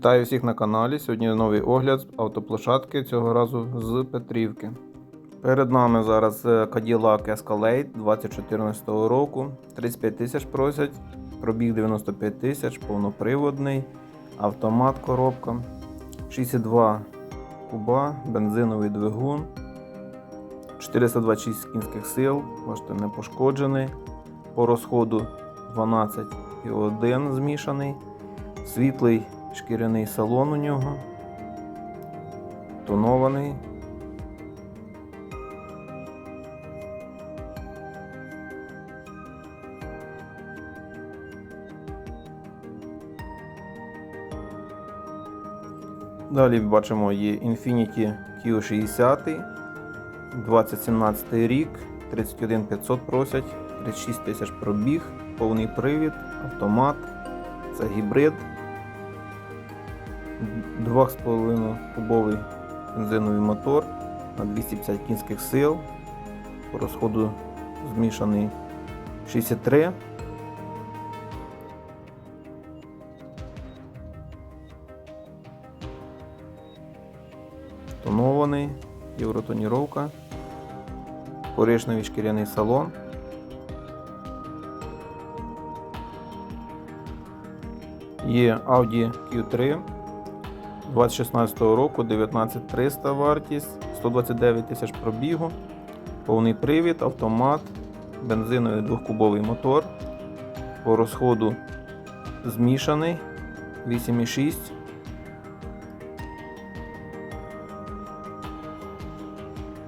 Вітаю всіх на каналі. Сьогодні новий огляд автоплощадки, цього разу з Петрівки. Перед нами зараз е, Cadillac Escalade 2014 року. 35 тисяч просять, пробіг 95 тисяч, повноприводний, автомат коробка, 62 куба, бензиновий двигун, 426 кінських сил, бачите, не пошкоджений. По розходу 12,1 змішаний. Світлий шкіряний салон у нього. Тонований. Далі бачимо є Infiniti Q60, 2017 рік, 31 500 просять, 36 тисяч пробіг, повний привід, автомат, це гібрид. 2,5 кубовий бензиновий мотор на 250 кінських сил. По розходу змішаний 63. Тонований, євротоніровка, коричневий шкіряний салон. Є Audi Q3 2016 року 19300 вартість, 129 тисяч пробігу, повний привід, автомат, бензиновий двохкубовий мотор. По розходу змішаний 8,6.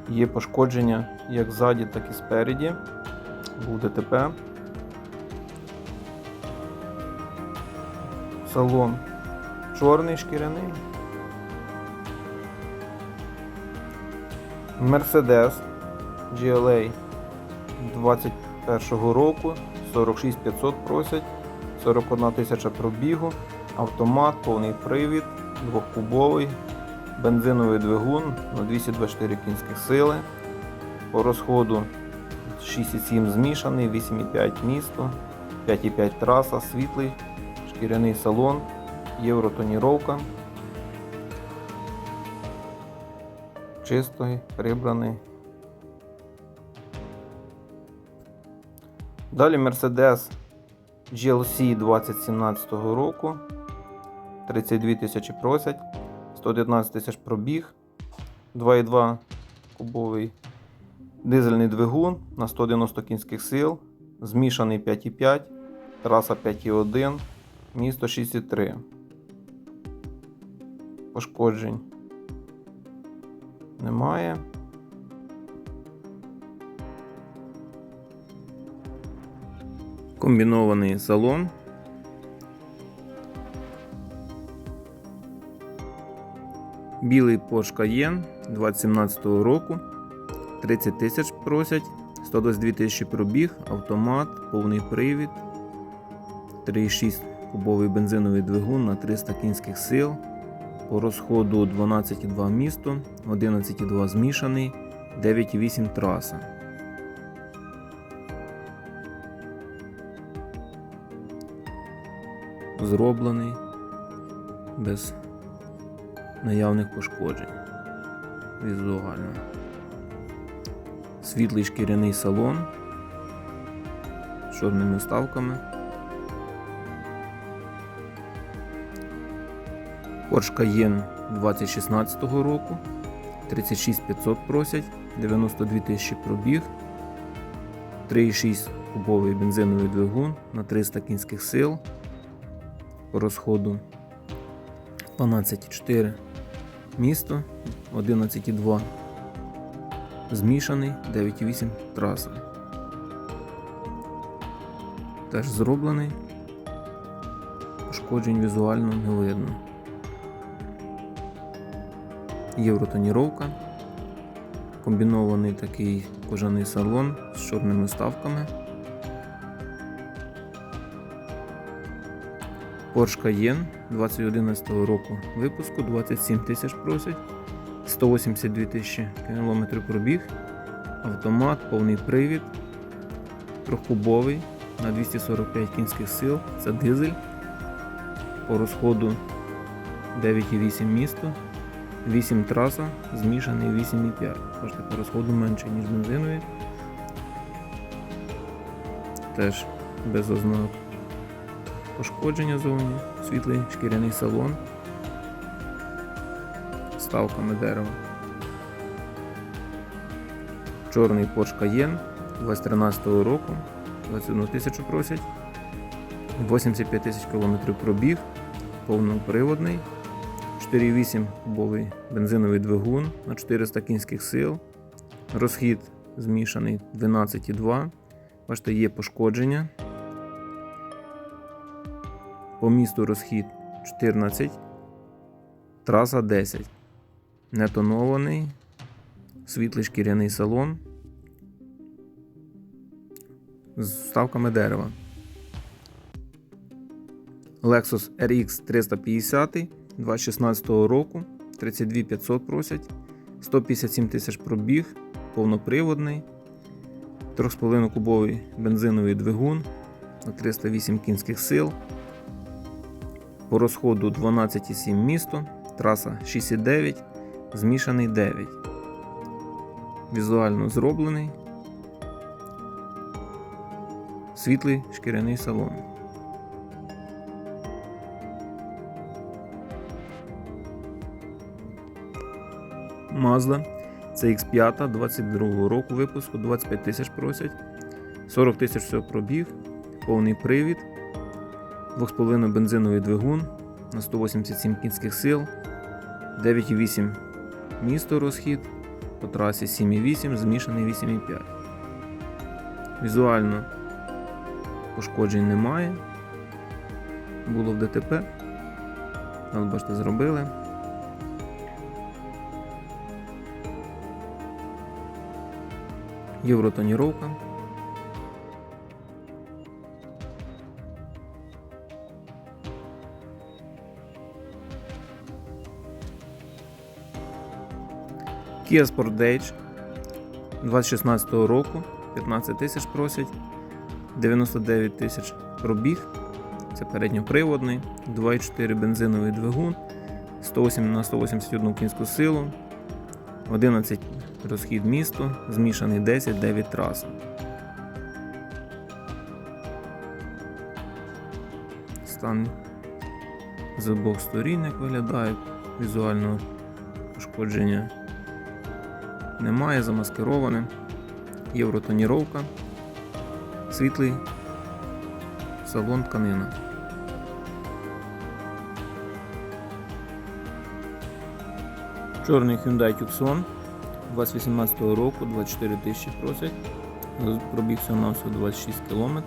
Є пошкодження як ззаді, так і спереді. Був ДТП. Салон чорний шкіряний. Mercedes GLA 21 року, 46500 просять, 41 тисяча пробігу, автомат, повний привід, двохкубовий, бензиновий двигун на 224 кінських сили. По розходу 6,7 змішаний, 8,5 місто, 5,5 траса, світлий, шкіряний салон, євротоніровка. Чистий, прибраний. Далі Mercedes GLC 2017 року. 32 тисячі просять, 119 тисяч пробіг, 2,2 кубовий дизельний двигун на 190 кінських сил, змішаний 5,5, траса 5,1, місто 6,3. Пошкоджень немає. Комбінований салон. Білий Porsche Cayenne 2017 року. 30 тисяч просять, 122 тисячі пробіг, автомат, повний привід, 3,6 кубовий бензиновий двигун на 300 кінських сил. По розходу 12,2 місто, 11,2 змішаний, 9,8 траса. Зроблений без наявних пошкоджень. Візуально. Світлий шкіряний салон з чорними вставками. Porsche Cayenne 2016 року. 36 500 просять, 92 тисячі пробіг, 3,6 кубовий бензиновий двигун на 300 кінських сил. По розходу 12,4 місто, 11,2 змішаний, 9,8 траса. Теж зроблений. Пошкоджень візуально не видно. Євротоніровка, комбінований такий кожаний салон з чорними вставками. Porsche Cayenne 2011 року випуску 27 тисяч просять, 182 тисячі кілометрів пробіг, автомат, повний привід, трьохкубовий на 245 кінських сил, це дизель. По розходу 9,8 місто, 8 траса, змішаний 8,5. Бачите, по розходу менше, ніж бензинові. Теж без ознак пошкодження зовні, світлий шкіряний салон з ставками дерева. Чорний Porsche Cayenne 2013 року, 21 тисячу просять, 85 тисяч кілометрів пробіг, повноприводний, 4,8 кубовий бензиновий двигун на 400 кінських сил, розхід змішаний 12,2. Бачите, є пошкодження. По місту розхід 14, траса 10. Нетонований, світлий шкіряний салон з вставками дерева. Lexus RX 350 2016 року, 32 500 просять, 157 тисяч пробіг, повноприводний, 3,5 кубовий бензиновий двигун на 308 кінських сил. По розходу 12,7 місто, траса 6,9, змішаний 9. Візуально зроблений. Світлий шкіряний салон. Mazda CX5 22 року випуску, 25 тисяч просять, 40 тисяч всього пробіг, повний привід, 2,5 бензиновий двигун на 187 кінських сил, 9,8 місто розхід, по трасі 7,8, змішаний 8,5. Візуально пошкоджень немає. Було в ДТП. Але бачите, зробили. Євротоніровка. Kia Sportage 2016 року 15 тисяч просять, 99 тисяч пробіг. Це передньоприводний, 2,4 бензиновий двигун, 108 на 181 кінську силу, 11 розхід місту, змішаний 10, 9 траса. Стан з обох сторін, як виглядає, візуального пошкодження немає, замаскироване. Євротоніровка, світлий салон тканина. Чорний Hyundai Tucson 2018 року 24 тисячі просять. Пробіг всього на всього 26 км.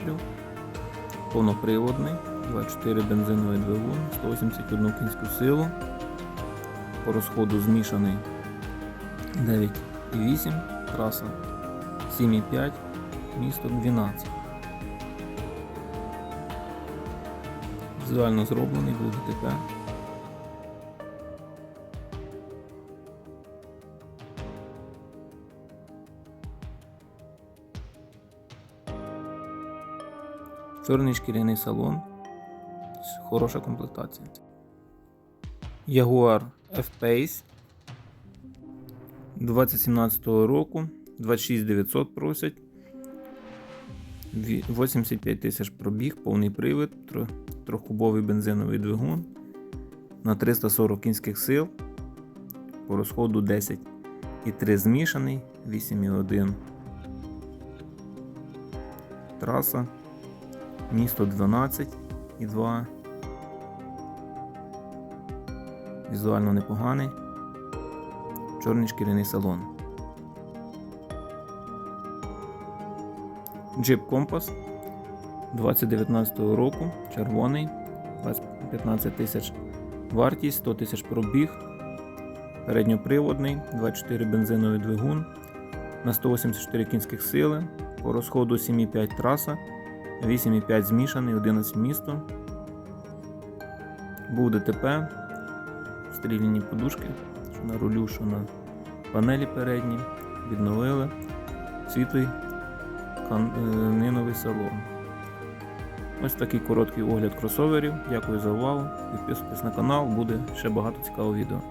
Повноприводний, 24 бензиновий двигун, 181 кінську силу. По розходу змішаний 9,8, траса 7,5, місто 12. Візуально зроблений був ДТП. Чорний шкіряний салон. Хороша комплектація. Jaguar F-Pace 2017 року 26 900 просять. 85 тисяч пробіг, повний привід, трьохкубовий бензиновий двигун на 340 кінських сил. По розходу 10 і 3 змішаний, 8,1 траса, місто 12 і 2. Візуально непоганий. Чорний шкіряний салон. Jeep Compass 2019 року, червоний, 15 тисяч вартість, 100 тисяч пробіг, передньоприводний, 24 бензиновий двигун на 184 кінських сили, по розходу 7,5 траса, 8,5 змішаний, 11 місто. Був ДТП, стріляні подушки, що на рулю, що на панелі передній, відновили. Світлий тканиновий салон. Ось такий короткий огляд кросоверів. Дякую за увагу. Підписуйтесь на канал, буде ще багато цікавого відео.